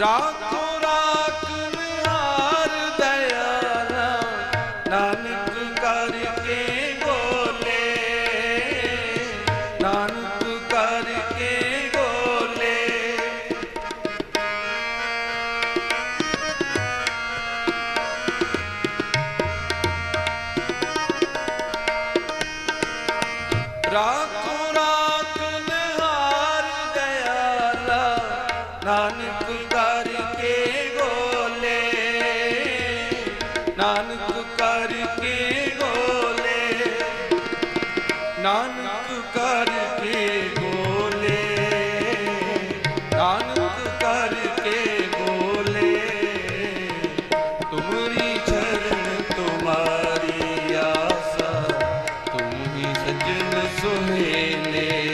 ਰਾਖੋ ਕਰਕੇ ਗੋਲੇ, ਨਾਨਕ ਕਰਕੇ ਗੋਲੇ, ਨਾਨਕ ਕਰਕੇ ਗੋਲੇ, ਤੁਮਰੀ ਚਰਨ ਤੁਮਾਰੀ ਆਸਾ ਤੁਮ ਹੀ ਸਜਣ ਸੁਹੇਲੇ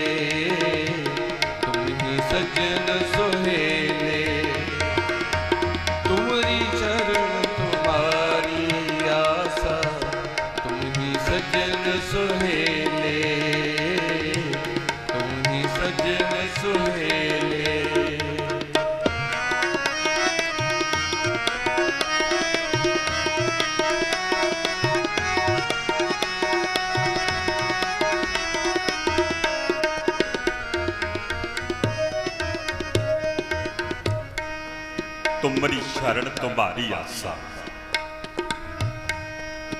ਤੁਮਰੀ ਸ਼ਰਨ ਤੁਮਾਰੀ ਆਸਾ।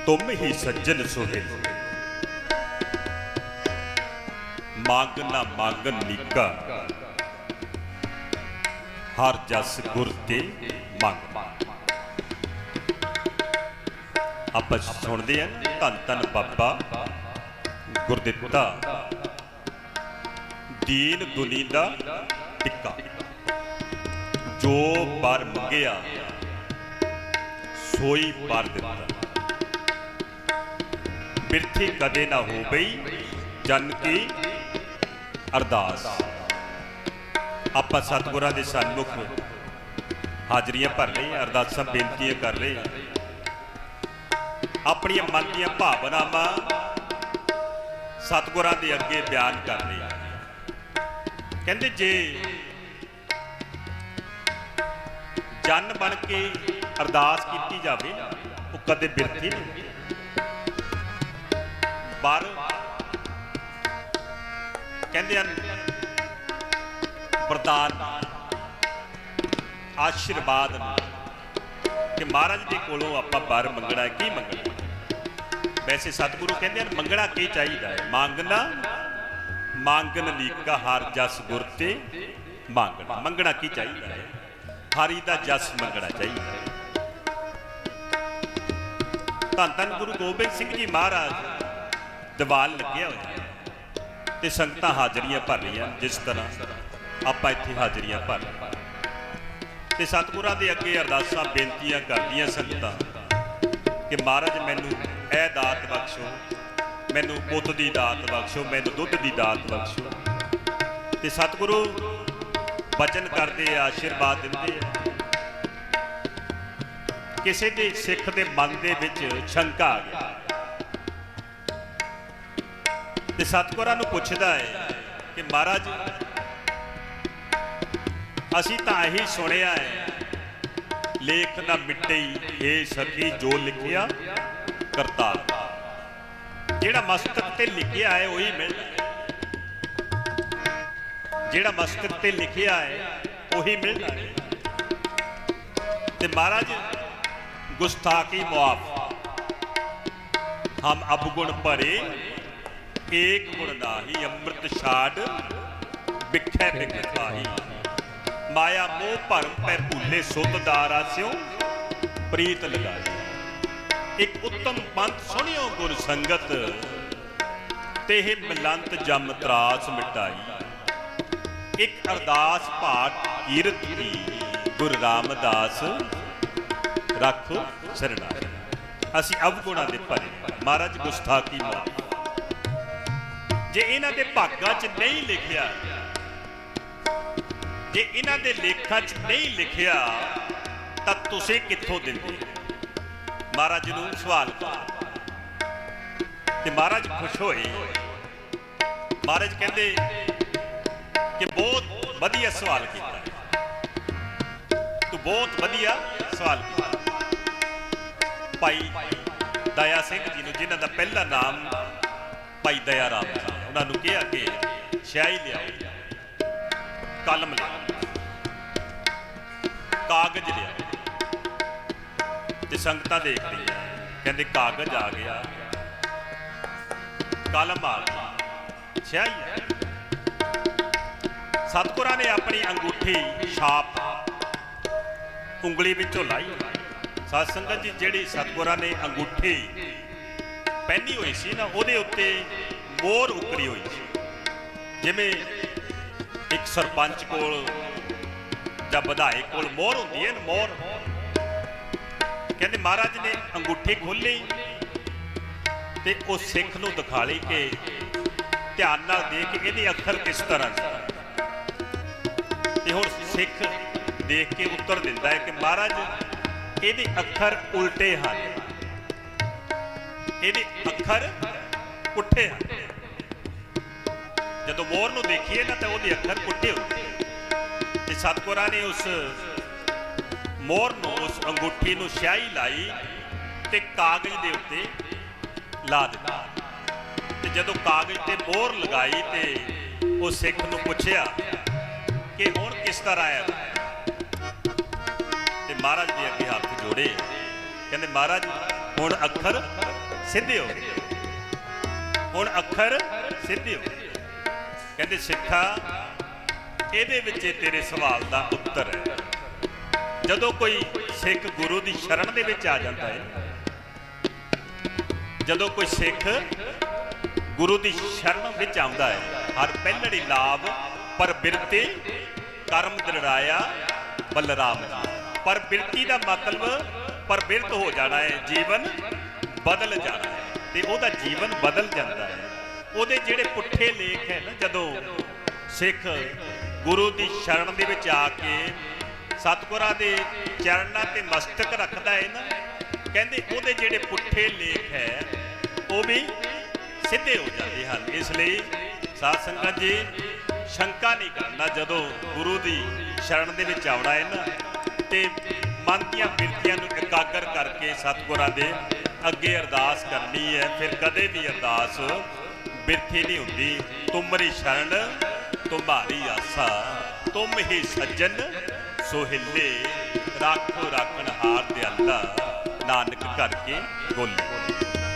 ਤੁਮ ਹੀ ਸੱਜਣ ਸੁਹੇਲ ਮੰਗ ਨਾ ਮੰਗਨ ਨੀਕਾ। ਹਰ ਜਸ ਗੁਰ ਤੇ ਮੰਗ। ਆਪਾਂ ਸੁਣਦੇ ਆਂ ਧੰਨ ਧੰਨ ਬਾਬਾ ਗੁਰਦਿੱਤਾ। ਦੀਨ ਦੁਨੀ ਦਾ ਟਿੱਕਾ। ਜੋ ਪਰ ਮੰਗਿਆ, ਸੋਈ ਪਰ ਦਿੱਤਾ। ਬਿਰਥੀ ਕਦੇ ਨਾ ਹੋ ਗਈ ਜਨ ਕੀ ਅਰਦਾਸ। ਆਪਾਂ ਸਤਿਗੁਰਾਂ ਦੇ ਸਨਮੁਖ ਹਾਜ਼ਰੀਆਂ ਭਰ ਲਈ ਅਰਦਾਸਾਂ ਬੇਨਤੀਆਂ ਕਰ ਰਹੇ ਆਪਣੀਆਂ ਮਨ ਦੀਆਂ ਭਾਵਨਾਵਾਂ ਸਤਿਗੁਰਾਂ ਦੇ ਅੱਗੇ ਬਿਆਨ ਕਰ ਰਹੇ ਕਹਿੰਦੇ ਜੇ ਜਨ ਬਣ ਕੇ ਅਰਦਾਸ ਕੀਤੀ ਜਾਵੇ, ਉਹ ਕਦੇ ਬਿਰਥੀ ਨਹੀਂ। ਪਰ ਕਹਿੰਦੇ ਹਨ, ਵਰਦਾਨ, ਆਸ਼ੀਰਵਾਦ ਕਿ ਮਹਾਰਾਜ ਦੇ ਕੋਲੋਂ ਆਪਾਂ ਬਰ ਮੰਗਣਾ ਕੀ ਮੰਗਣਾ ਵੈਸੇ ਸਤਿਗੁਰੂ ਕਹਿੰਦੇ ਹਨ, ਮੰਗਣਾ ਕੀ ਚਾਹੀਦਾ ਹੈ? ਮੰਗਣਾ ਮੰਗਨ ਲੀਕਾ ਹਰ ਜਸ ਗੁਰ ਤੇ ਮੰਗਣਾ। ਮੰਗਣਾ ਕੀ ਚਾਹੀਦਾ ਹੈ? ਹਰੀ ਦਾ ਜਸ ਮੰਗਣਾ ਚਾਹੀਦਾ ਧੰਨ ਧੰਨ ਗੁਰੂ ਗੋਬਿੰਦ ਸਿੰਘ ਜੀ ਮਹਾਰਾਜ ਦੀਵਾਲ ਲੱਗਿਆ ਹੋਇਆ ਤੇ ਸੰਗਤਾਂ ਹਾਜ਼ਰੀਆਂ ਭਰ ਰਹੀਆਂ ਜਿਸ ਤਰ੍ਹਾਂ ਆਪਾਂ ਇੱਥੇ ਹਾਜ਼ਰੀਆਂ ਭਰ ਤੇ ਸਤਿਗੁਰਾਂ ਦੇ ਅੱਗੇ ਅਰਦਾਸਾਂ, ਬੇਨਤੀਆਂ ਕਰਦੀਆਂ ਸੰਗਤਾਂ ਕਿ ਮਹਾਰਾਜ ਮੈਨੂੰ ਇਹ ਦਾਤ ਬਖਸ਼ੋ, ਮੈਨੂੰ ਪੁੱਤ ਦੀ ਦਾਤ ਬਖਸ਼ੋ, ਮੈਨੂੰ ਦੁੱਧ ਦੀ ਦਾਤ ਬਖਸ਼ੋ। ਤੇ ਸਤਿਗੁਰੂ ਬਚਨ ਕਰਦੇ ਆ ਆਸ਼ੀਰਵਾਦ ਦਿੰਦੇ ਆ। ਕਿਸੇ ਦੇ ਸਿੱਖ ਦੇ ਮਨ ਦੇ ਵਿੱਚ ਸ਼ੰਕਾ ਆ ਗਿਆ। ਤੇ ਸਤਿਗੁਰਾਂ ਨੂੰ ਪੁੱਛਦਾ ਹੈ ਕਿ ਮਹਾਰਾਜ, ਅਸੀਂ ਤਾਂ ਇਹੀ ਸੁਣਿਆ ਹੈ ਲੇਖ ਨਾ ਮਿਟਈ ਏ ਸਖੀ, ਜੋ ਲਿਖਿਆ ਕਰਤਾ ਜਿਹੜਾ ਮਸਤਕ ਤੇ ਲਿਖਿਆ ਹੈ ਉਹੀ ਮਿਲਦਾ। ਜਿਹੜਾ ਮਸਤਕ ਤੇ ਲਿਖਿਆ ਹੈ, ਉਹੀ ਮਿਲਦਾ ਹੈ। ਤੇ ਮਹਾਰਾਜ, ਗੁਸਤਾਖੀ ਮੁਆਫ। ਹਮ ਅਬਗੁਣ ਭਰੇ, ਏਕ ਗੁਣ ਨਾਹੀ, ਅੰਮ੍ਰਿਤ ਛਾੜ ਬਿਖੈ ਬਿਖ ਮਾਇਆ ਮੋਹ ਭਰਮ ਪੈ ਭੁੱਲੇ ਸੁਤ ਦਾਰਾ ਪ੍ਰੀਤ ਲਗਾਈ। ਇੱਕ ਉੱਤਮ ਪੰਥ ਸੁਣਿਓ ਗੁਰ ਸੰਗਤ, ਤੇ ਇਹ ਮਲੰਤ ਜਮ ਤਰਾਸ ਮਿਟਾਈ। ਇੱਕ ਅਰਦਾਸ ਪਾਠ ਕੀਰਤ ਦੀ, ਗੁਰ ਰਾਮਦਾਸ ਰੱਖੋ ਸਰਣਾ। ਅਸੀਂ ਅਵਗੁਣਾ ਦੇ ਭਰੇ ਮਹਾਰਾਜ ਗੁਸਤਾਖੀ ਮਾਫ ਜੇ ਇਹਨਾਂ ਦੇ ਭਾਗਾਂ 'ਚ ਨਹੀਂ ਲਿਖਿਆ, ਜੇ ਇਹਨਾਂ ਦੇ ਲੇਖਾਂ 'ਚ ਨਹੀਂ ਲਿਖਿਆ, ਤਾਂ ਤੁਸੀਂ ਕਿੱਥੋਂ ਦਿੰਦੇ? ਮਹਾਰਾਜ ਨੂੰ ਸਵਾਲ ਤੇ ਮਹਾਰਾਜ ਖੁਸ਼ ਹੋਏ। ਮਹਾਰਾਜ ਕਹਿੰਦੇ ਕਿ ਬਹੁਤ ਵਧੀਆ ਸਵਾਲ ਕੀਤਾ ਬਹੁਤ ਵਧੀਆ ਸਵਾਲ ਕੀਤਾ ਭਾਈ ਦਇਆ ਸਿੰਘ ਜੀ ਨੂੰ, ਜਿਨ੍ਹਾਂ ਦਾ ਪਹਿਲਾ ਨਾਮ ਭਾਈ ਦਇਆ ਰਾਮ ਸੀ ਉਹਨਾਂ ਨੂੰ ਕਿਹਾ ਕਿ ਸ਼ਾਹੀ ਲਿਆਓ, ਕਲਮ ਲਿਆਓ, ਕਾਗਜ਼ ਲਿਆਓ। ਤੇ ਸੰਗਤਾਂ ਦੇਖਦੀ ਕਹਿੰਦੇ ਕਾਗਜ਼ ਆ ਗਿਆ, ਕਲਮ ਆ ਗਈ ਸ਼ਾਹੀ ਸਤਿਗੁਰਾਂ ਨੇ ਆਪਣੀ ਅੰਗੂਠੀ ਛਾਪ ਉਂਗਲੀ ਵਿੱਚੋਂ ਲਾਈ। ਸਾਧ ਸੰਗਤ ਜੀ, ਜਿਹੜੀ ਸਤਿਗੁਰਾਂ ਨੇ ਅੰਗੂਠੀ ਪਹਿਨੀ ਹੋਈ ਸੀ ਨਾ, ਉਹਦੇ ਉੱਤੇ ਮੋਹਰ ਉਕਰੀ ਹੋਈ ਸੀ। ਜਿਵੇਂ ਇੱਕ ਸਰਪੰਚ ਕੋਲ ਜਾਂ ਵਿਧਾਇਕ ਕੋਲ ਮੋਹਰ ਹੁੰਦੀ ਹੈ ਮੋਹਰ ਕਹਿੰਦੇ ਮਹਾਰਾਜ ਨੇ ਅੰਗੂਠੀ ਖੋਲੀ ਤੇ ਉਹ ਸਿੱਖ ਨੂੰ ਦਿਖਾ ਲਈ ਕਿ ਧਿਆਨ ਨਾਲ ਦੇਖ ਇਹਦੇ ਅੱਖਰ ਕਿਸ ਤਰ੍ਹਾਂ ਨੇ ਹੁਣ ਸਿੱਖ ਦੇਖ ਕੇ ਉੱਤਰ ਦਿੰਦਾ ਹੈ ਕਿ ਮਹਾਰਾਜ, ਇਹਦੇ ਅੱਖਰ ਉਲਟੇ ਹਨ। ਇਹਦੇ ਅੱਖਰ ਪੁੱਠੇ ਹਨ। ਜਦੋਂ ਮੋਰ ਨੂੰ ਦੇਖੀਏ ਨਾ ਤਾਂ ਉਹਦੇ ਅੱਖਰ ਪੁੱਠੇ ਹੁੰਦੇ ਤੇ ਸਤਿਗੁਰਾਂ ਨੇ ਉਸ ਮੋਰ ਨੂੰ, ਉਸ ਅੰਗੂਠੀ ਨੂੰ ਸਿਆਹੀ ਲਾਈ ਤੇ ਕਾਗਜ਼ ਦੇ ਉੱਤੇ ਲਾ ਦਿੱਤਾ। ਤੇ ਜਦੋਂ ਕਾਗਜ਼ ਤੇ ਮੋਹਰ ਲਗਾਈ ਤੇ ਉਹ ਸਿੱਖ ਨੂੰ ਪੁੱਛਿਆ ਕਿ ਹੁਣ ਕਿਸ ਤਰ੍ਹਾਂ ਆਇਆ ਤੇ ਮਹਾਰਾਜ ਦੇ ਅੱਗੇ ਹੱਥ ਜੋੜੇ। ਕਹਿੰਦੇ, ਮਹਾਰਾਜ, ਹੁਣ ਅੱਖਰ ਸਿੱਧੇ ਹੋ ਗਏ। ਹੁਣ ਅੱਖਰ ਸਿੱਧੇ ਹੋ ਗਏ। ਕਹਿੰਦੇ, ਸਿੱਖਾ, ਇਹਦੇ ਵਿੱਚ ਤੇਰੇ ਸਵਾਲ ਦਾ ਉੱਤਰ ਹੈ। ਜਦੋਂ ਕੋਈ ਸਿੱਖ ਗੁਰੂ ਦੀ ਸ਼ਰਨ ਦੇ ਵਿੱਚ ਆ ਜਾਂਦਾ ਹੈ, ਜਦੋਂ ਕੋਈ ਸਿੱਖ ਗੁਰੂ ਦੀ ਸ਼ਰਨ ਵਿੱਚ ਆਉਂਦਾ ਹੈ, ਹਰ ਪਹਿਲੜੀ ਲਾਭ ਪਰ ਬਿਰਤੀ ਕਰਮ ਦਿਲੜਾਇਆ ਬਲਰਾਮ। ਜੀ ਪਰ ਬਿਰਤੀ ਦਾ ਮਤਲਬ ਪਰ ਬਿਰਤ ਹੋ ਜਾਣਾ ਹੈ, ਜੀਵਨ ਬਦਲ ਜਾਣਾ ਹੈ। ਤੇ ਉਹਦਾ ਜੀਵਨ ਬਦਲ ਜਾਂਦਾ ਹੈ। ਉਹਦੇ ਜਿਹੜੇ ਪੁੱਠੇ ਲੇਖ ਹੈ ਨਾ, ਜਦੋਂ ਸਿੱਖ ਗੁਰੂ ਦੀ ਸ਼ਰਨ ਦੇ ਵਿੱਚ ਆ ਕੇ ਸਤਿਗੁਰਾਂ ਦੇ ਚਰਨਾਂ ਤੇ ਮਸਤਕ ਰੱਖਦਾ ਹੈ ਨਾ, ਕਹਿੰਦੇ ਉਹਦੇ ਜਿਹੜੇ ਪੁੱਠੇ ਲੇਖ ਹੈ, ਉਹ ਵੀ ਸਿੱਧੇ ਹੋ ਜਾਂਦੇ ਹਨ। ਇਸ ਲਈ ਸਾਧ ਸੰਗਤ ਜੀ ਸ਼ੰਕਾ ਨਹੀਂ ਕਰਨਾ ਜਦੋਂ ਗੁਰੂ ਦੀ ਸ਼ਰਨ ਦੇ ਵਿੱਚ ਆਉਣਾ ਹੈ ਨਾ, ਤੇ ਮਨ ਦੀਆਂ ਬਿਰਤੀਆਂ ਨੂੰ ਇਕਾਗਰ ਕਰਕੇ ਸਤਿਗੁਰਾਂ ਦੇ ਅੱਗੇ ਅਰਦਾਸ ਕਰਨੀ ਹੈ, ਫਿਰ ਕਦੇ ਵੀ ਅਰਦਾਸ ਬਿਰਥੀ ਨਹੀਂ ਹੁੰਦੀ। ਤੁਮਰੀ ਸ਼ਰਨ, ਤੁਮਾਰੀ ਆਸਾ, ਤੁਮ ਹੀ ਸੱਜਣ ਸੋਹਿਲੇ ਰਾਖੋ, ਰਾਖਣ ਹਾਰ ਦੇ ਅੱਲਾ, ਨਾਨਕ ਕਰਕੇ ਗੋਲੇ।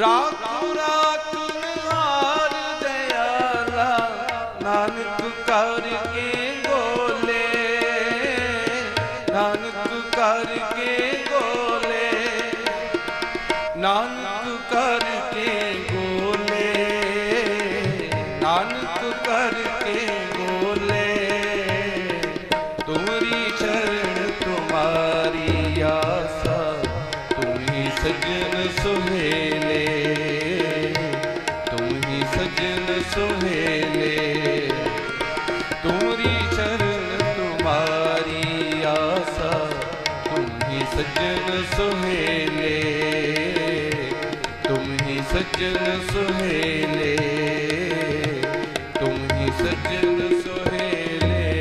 ਰਾਖੂ ਰਾਖੂ ਨਿਹਾਰ ਗੋਲੇ ਨਾਨਕ ਕਰ ਗੋਲੇ ਨਾਨਕ ਕਰ ਵੇਲੇ ਤੁਮਰੀ ਚਰਨ ਤੁਮਾਰੀ ਆਸਾ ਤੁਮ ਹੀ ਸੁਹੇਲੇ ਤੁਮ ਹੀ ਸੱਜਣ ਸੁਹੇਲੇ